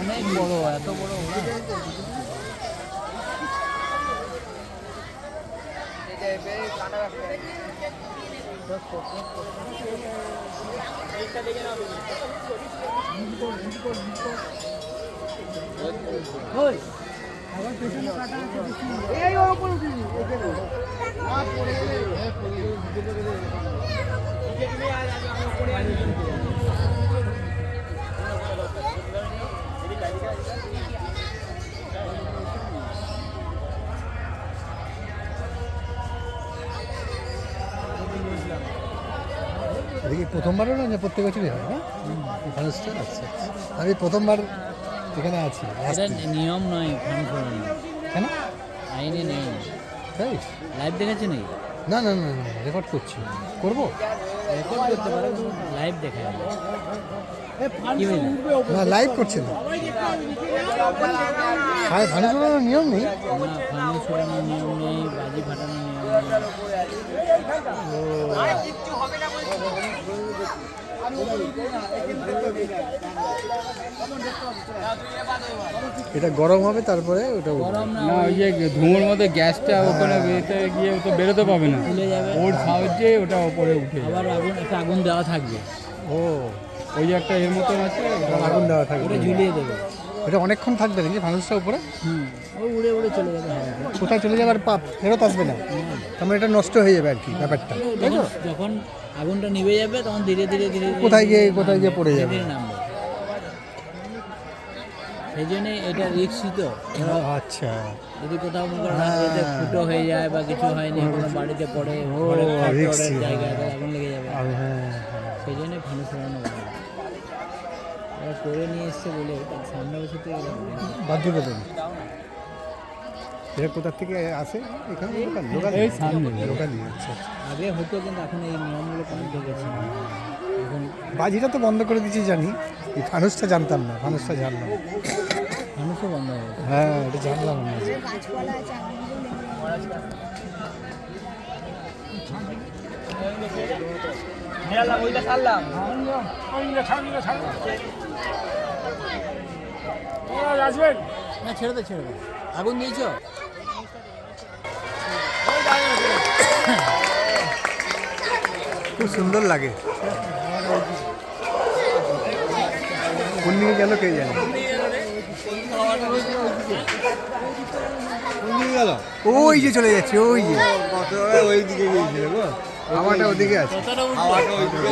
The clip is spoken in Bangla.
অনেক বড় এত বড় কি প্রথমবারও না যে প্রত্যেক বছরই হয় না? আচ্ছা আচ্ছা। আমি প্রথমবার এখানে আছি এটা নিয়ম নয় ফানুস ওড়ানো কেন? আইনে নেই। তাই? লাইভ দেখেছে নাকি? না না না না রেকর্ড করছি। করব? রেকর্ড করতে পারে লাইভ দেখা যাবে। না লাইভ করছে না। হ্যাঁ নিয়ম নেই? না নিয়ম নেই বাজি ফাটানোর নিয়ম নেই। এটা গরম হবে তারপরে ওটা না না ওই যে ধুমোর মধ্যে গ্যাসটা ওখানে বেরোতে গিয়ে ও তো বেরোতে পাবে না। ওর সাহায্যে ওটা ওপরে উঠে যাবে। আবার আগুন একটা আগুন দেওয়া থাকবে। ও ওই যে একটা এর মতন আছে আগুন দেওয়া থাকবে। ওটা ঝুলিয়ে দেবে। এটা অনেকক্ষণ থাকবে নাকি ফানুসটা উপরে? হুম ও উড়ে উড়ে চলে যাবে কোথায় চলে যাবার পাপ ফেরত আসবে না। তার মানে এটা নষ্ট হয়ে যাবে আর কি ব্যাপারটা। যখন আগুনটা নিভে যাবে তখন ধীরে ধীরে ধীরে কোথায় গিয়ে কোথায় গিয়ে পড়ে যাবে? নামবে। সেই জন্যে এটা রিক্সি তো। আচ্ছা। যদি কোথাও মনে করো হ্যাঁ। ফুটো হয়ে যায় বা কিছু হয়নি কোনো বাড়িতে পড়ে হ্যাঁ। জায়গায় আগুন লেগে যাবে। হ্যাঁ। সেই জন্য ফানুস ফেরানো করে নিয়ে এসছে বলে সামনে বাধ্যবাধক এটা কোথা থেকে আসে? এখানে লোকাল লোকাল এই সামনে। লোকালই আচ্ছা আচ্ছা। আগে হতো কিন্তু এখন এই নিয়মগুলো গেছে। এখন বাজিটা তো বন্ধ করে দিচ্ছি জানি। এই ফানুসটা জানতাম না ফানুসটা জানলাম। মানুষও বন্ধ হয়ে গেছে। হ্যাঁ এটা জানলাম না ছেড়ে দে ছেড়ে দে। আগুন দিয়েছ? খুব সুন্দর লাগে। কোন দিকে গেল কে জানে? ওই যে চলে যাচ্ছে ওই যে। ওই দিকে গিয়েছিল গো। হাওয়াটা ওদিকে আছে। কতটা উঠবে?